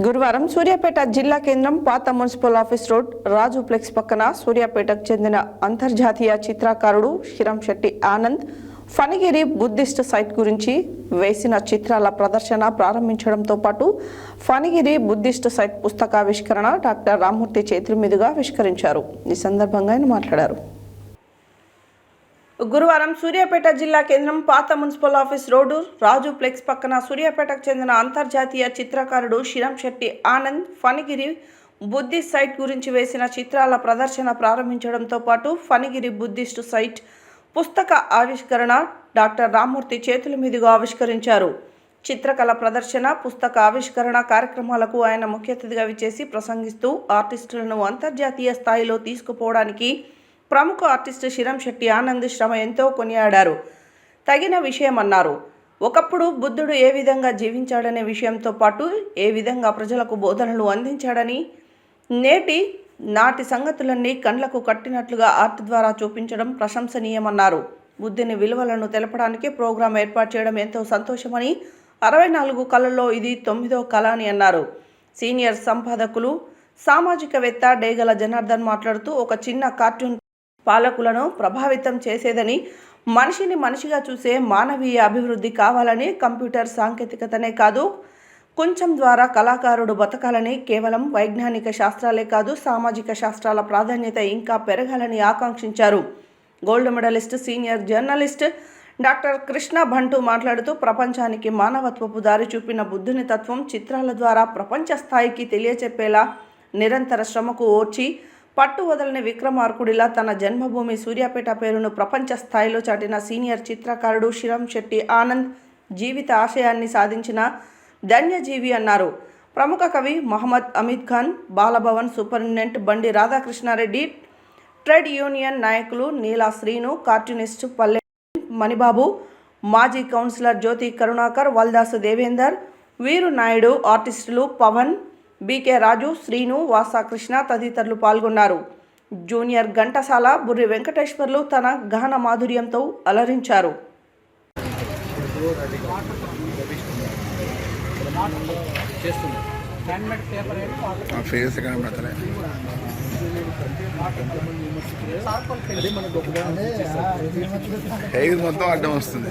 గురువారం సూర్యాపేట జిల్లా కేంద్రం పాత municipal office road Raju flex పక్కన సూర్యాపేటకు చెందిన అంతర్జాతీయ చిత్రకారుడు శ్రీరామ్ శెట్టి ఆనంద్ ఫణిగిరి బుద్ధిస్ట్ సైట్ గురించి వేసిన చిత్రాల ప్రదర్శన ప్రారంభించడంతో పాటు ఫణిగిరి బుద్ధిస్ట్ సైట్ పుస్తకావిష్కరణ డాక్టర్ రామ్మూర్తి చేతుల మీదుగా ఆవిష్కరించారు. ఈ సందర్భంగా ఆయన మాట్లాడారు. గురువారం సూర్యాపేట జిల్లా కేంద్రం పాత municipal office road Raju flex పక్కన సూర్యాపేటకు చెందిన అంతర్జాతీయ చిత్రకారుడు శిరం శెట్టి ఆనంద్ ఫణిగిరి బుద్ధిస్ట్ సైట్ గురించి వేసిన చిత్రాల ప్రదర్శన ప్రారంభించడంతో పాటు ఫణిగిరి బుద్ధిస్ట్ సైట్ పుస్తక ఆవిష్కరణ డాక్టర్ రామ్మూర్తి చేతుల మీదుగా ఆవిష్కరించారు. చిత్రకళ ప్రదర్శన పుస్తక ఆవిష్కరణ కార్యక్రమాలకు ఆయన ముఖ్య అతిథిగా విచ్చేసి ప్రసంగిస్తూ ఆర్టిస్టులను అంతర్జాతీయ స్థాయిలో తీసుకుపోవడానికి ప్రముఖ ఆర్టిస్టు శిరం శెట్టి ఆనంద్ శ్రమ ఎంతో కొనియాడారు. తగిన విషయమన్నారు. ఒకప్పుడు బుద్ధుడు ఏ విధంగా జీవించాడనే విషయంతో పాటు ఏ విధంగా ప్రజలకు బోధనలు అందించాడని నేటి నాటి సంగతులన్నీ కండ్లకు కట్టినట్లుగా ఆర్ట్ ద్వారా చూపించడం ప్రశంసనీయమన్నారు. బుద్ధిని విలువలను తెలపడానికి ప్రోగ్రాం ఏర్పాటు చేయడం ఎంతో సంతోషమని అరవై నాలుగు కళల్లో ఇది తొమ్మిదో కళ అని అన్నారు. సీనియర్ సంపాదకులు సామాజికవేత్త డేగల జనార్దన్ మాట్లాడుతూ ఒక చిన్న కార్టూన్ పాలకులను ప్రభావితం చేసేదని మనిషిని మనిషిగా చూసే మానవీయ అభివృద్ధి కావాలని కంప్యూటర్ సాంకేతికతనే కాదు కొంచెం ద్వారా కళాకారుడు బతకాలని కేవలం వైజ్ఞానిక శాస్త్రాలే కాదు సామాజిక శాస్త్రాల ప్రాధాన్యత ఇంకా పెరగాలని ఆకాంక్షించారు. Gold medalist senior journalist doctor Krishna Bhantu మాట్లాడుతూ ప్రపంచానికి మానవత్వపు దారి చూపిన బుద్ధుని తత్వం చిత్రాల ద్వారా ప్రపంచ స్థాయికి తెలియచెప్పేలా నిరంతర శ్రమకు ఓర్చి పట్టు వదలని విక్రమార్కుడిలా తన జన్మభూమి సూర్యాపేట పేరును ప్రపంచ స్థాయిలో చాటిన సీనియర్ చిత్రకారుడు శిరం శెట్టి ఆనంద్ జీవిత ఆశయాన్ని సాధించిన ధన్యజీవి అన్నారు. ప్రముఖ కవి Mohammed Ameed Khan Bal Bhavan superintendent Bandi Radhakrishna Reddy trade union నాయకులు నీలా శ్రీను కార్టూనిస్టు పల్లె మణిబాబు మాజీ కౌన్సిలర్ జ్యోతి కరుణాకర్ వల్దాసు దేవేందర్ వీరు నాయుడు ఆర్టిస్టులు పవన్ బీకే రాజు శ్రీను వాసా కృష్ణ తదితరులు పాల్గొన్నారు. జూనియర్ ఘంటసాల బుర్రి వెంకటేశ్వర్లు తన గహన మాధుర్యంతో అలరించారు. హెయిర్ మొత్తం అడ్డం వస్తుంది.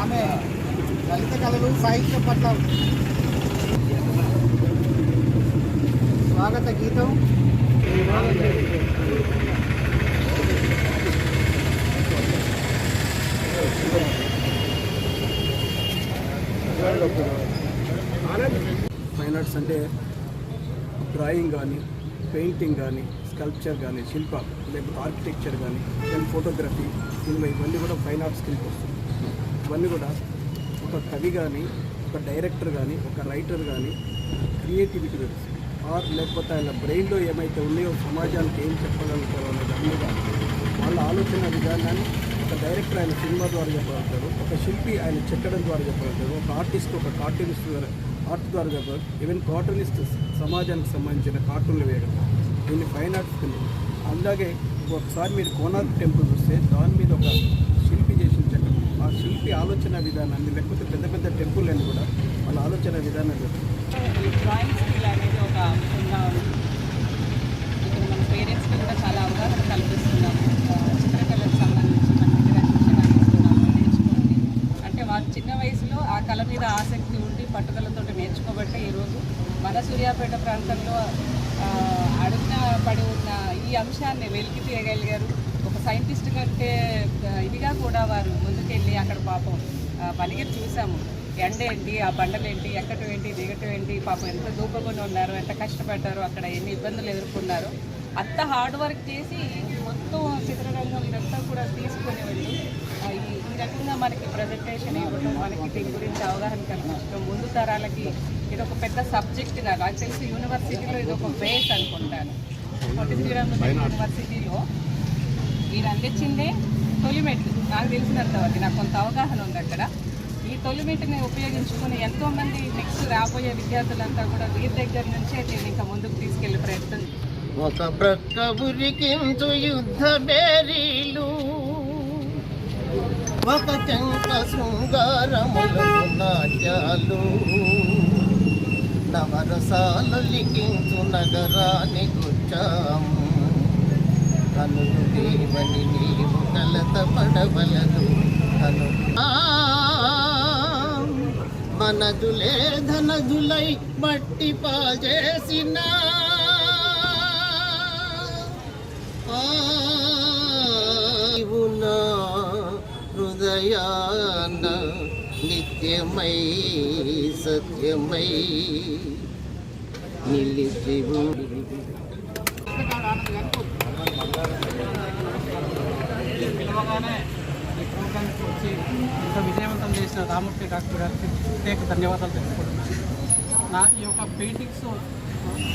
ఆమె లలిత కళలు సాహిత్యం పట్ల స్వాగత గీతం. ఫైన్ ఆర్ట్స్ అంటే డ్రాయింగ్ కానీ పెయింటింగ్ కానీ స్కల్ప్చర్ కానీ శిల్పం. లేకపోతే ఆర్కిటెక్చర్ కానీ దాని ఫోటోగ్రఫీ సినిమా ఇవన్నీ కూడా ఫైన్ ఆర్ట్ కిందకి వస్తుంది. ఇవన్నీ కూడా ఒక కవి కానీ ఒక డైరెక్టర్ కానీ ఒక రైటర్ కానీ క్రియేటివిటీ తెలుసు ఆర్ లేకపోతే ఆయన బ్రెయిన్లో ఏమైతే ఉన్నాయో సమాజానికి ఏం చెప్పగలుగుతారో అనే దాని మీద వాళ్ళ ఆలోచన విధానాన్ని ఒక డైరెక్టర్ ఆయన సినిమా ద్వారా చెప్పగలుగుతారు ఒక శిల్పి ఆయన చెక్కడం ద్వారా చెప్పగలుగుతారు ఒక ఆర్టిస్ట్ ఒక కార్టూనిస్ట్ ద్వారా ఆర్ట్ ద్వారా చెప్పగలరు ఈవెన్ కార్టూనిస్ట్ సమాజానికి సంబంధించిన కార్టూన్లు వేయడం. దీన్ని ఫైన్ ఆర్ట్స్ కింద అలాగే ఒకసారి మీరు కోనార్క్ టెంపుల్ చూస్తే దాని మీద ఒక శిల్పి చేసిన చెక్కడం ఆ శిల్పి ఆలోచన విధానాన్ని లేకపోతే పెద్ద పెద్ద టెంపుల్ అని కూడా వాళ్ళ ఆలోచన విధానాన్ని ఈ డ్రాయింగ్ స్కిల్ అనేది ఒక అంశంగా ఉంది మన పేరెంట్స్కి కూడా చాలా అవగాహన కల్పిస్తున్నాము ఆ, చిత్రకళకు సంబంధించి మన దగ్గర శిక్షణ ఇస్తున్నాము నేర్చుకోండి. అంటే వారు చిన్న వయసులో ఆ కళ మీద ఆసక్తి ఉండి పట్టుదలతో నేర్చుకోబట్టే ఈరోజు మన సూర్యాపేట ప్రాంతంలో అడుగున పడి ఉన్న ఈ అంశాన్ని వెలికి తీయగలిగారు. ఒక సైంటిస్ట్ కంటే ఇదిగా కూడా వారు ముందుకెళ్ళి అక్కడ పాపం ఆ, పనిగిరి చూసాము. ఎండ ఏంటి ఆ బండలు ఏంటి ఎక్కటం ఏంటి దిగటం ఏంటి పాపం ఎంత దూపకుండా ఉన్నారు ఎంత కష్టపడ్డారు అక్కడ ఎన్ని ఇబ్బందులు ఎదుర్కొన్నారు. అంత హార్డ్ వర్క్ చేసి మొత్తం చిత్రరంగం ఇదంతా కూడా తీసుకొని వెళ్ళి ఆ, ఈ ఈ రకంగా మనకి ప్రజెంటేషన్ ఇవ్వడం మనకి దీని గురించి అవగాహన కల్పించడం ముందు తరాలకి ఇది ఒక పెద్ద సబ్జెక్ట్ నాకు నాకు తెలిసి యూనివర్సిటీలో ఇది ఒక బేస్ అనుకుంటాను. పొట్టి శ్రీరాములు యూనివర్సిటీలో ఈయన అందించిందే తొలిమెట్లు నాకు తెలిసినంతవరకు నాకు కొంత అవగాహన ఉంది అక్కడ. ఈ తొలిమెట్టుని ఉపయోగించుకుని ఎంతోమంది నెక్స్ట్ రాబోయే విద్యార్థులంతా కూడా వీరి దగ్గర నుంచే దీన్ని ఇంకా ముందుకు తీసుకెళ్ళే ప్రయత్నం ఒక ప్రక్క ఉరికించు యుద్ధ బేరీలు. ఒక చెంక శృంగారములు నాట్యాలు. నవరసాలు లిఖించు నగరాన్ని గుచ్చాము. కనులు దేవని నీవు కలత పడవలదు కను మనదులే ధనదులై మట్టి పాజేసిన హృదయాన నిత్యమై సత్యమై నిలిచి వచ్చి ఇంత విజయవంతం చేసిన రామూర్తి డాక్టర్ గారికి ప్రత్యేక ధన్యవాదాలు తెలుసుకుంటున్నాను నా ఈ యొక్క పెయింటింగ్స్